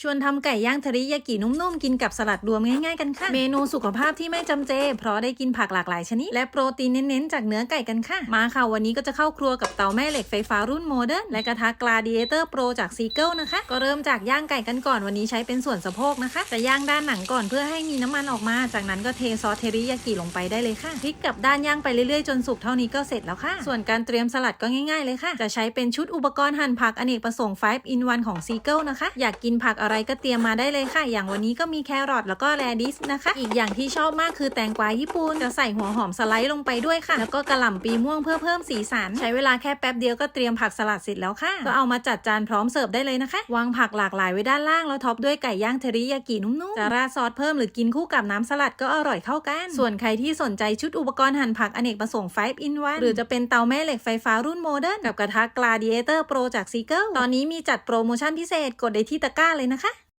ชวนทำไก่ย่างเทริยากินุ่มๆ กินกับสลัดรวมง่ายๆกันค่ะ เมนูสุขภาพที่ไม่จำเจ เพราะได้กินผักหลากหลายชนิด และโปรตีนเน้นๆ จากเนื้อไก่กันค่ะ มาค่ะ วันนี้ก็จะเข้าครัวกับเตาแม่เหล็กไฟฟ้ารุ่นโมเดิร์นและกระทะ Gladiator Pro จากซีเกิลนะคะ ก็เริ่มจากย่างไก่กันก่อนวันนี้ใช้เป็นส่วนสะโพกนะคะ จะย่างด้านหนังก่อนเพื่อให้มีน้ำมันออกมา จากนั้นก็เทซอสเทริยากิลงไปได้เลยค่ะพลิกกับด้านย่างไปเรื่อยๆจนสุกเท่านี้ก็เสร็จแล้วค่ะ ส่วนการเตรียมสลัดก็ง่าย ๆเลยค่ะ จะใช้เป็นชุดอุปกรณ์หั่นผักอเนกประสงค์5 in 1ของซีเกิลนะคะอยากกินผักอะไรก็เตรียมมาได้เลยค่ะ อย่างวันนี้ก็มีแครอทแล้วก็แรดิสนะคะ อีกอย่างที่ชอบมากคือแตงกวาญี่ปุ่นจะใส่หัวหอมสไลด์ลงไปด้วยค่ะ แล้วก็กระหล่ำปีม่วงเพื่อเพิ่มสีสัน ใช้เวลาแค่แป๊บเดียวก็เตรียมผักสลัดเสร็จแล้วค่ะ ก็เอามาจัดจานพร้อมเสิร์ฟได้เลยนะคะ วางผักหลากหลายไว้ด้านล่างแล้วท็อปด้วยไก่ย่างเทริยากินุ่มๆจะราดซอสเพิ่มหรือกินคู่กับน้ำสลัดก็อร่อยเข้ากัน ส่วนใครที่สนใจชุดอุปกรณ์หั่นผักอเนกประสงค์5 in 1หรือจะเป็นเตาแม่เหล็กไฟฟ้ารุ่นโมเดิร์นกับกระทะ Gladiator Pro จาก s e a g l e ตอนนี้มีจัดโปรโมชั่นพิเศษกดได้ที่ตะกร้าเลย donneras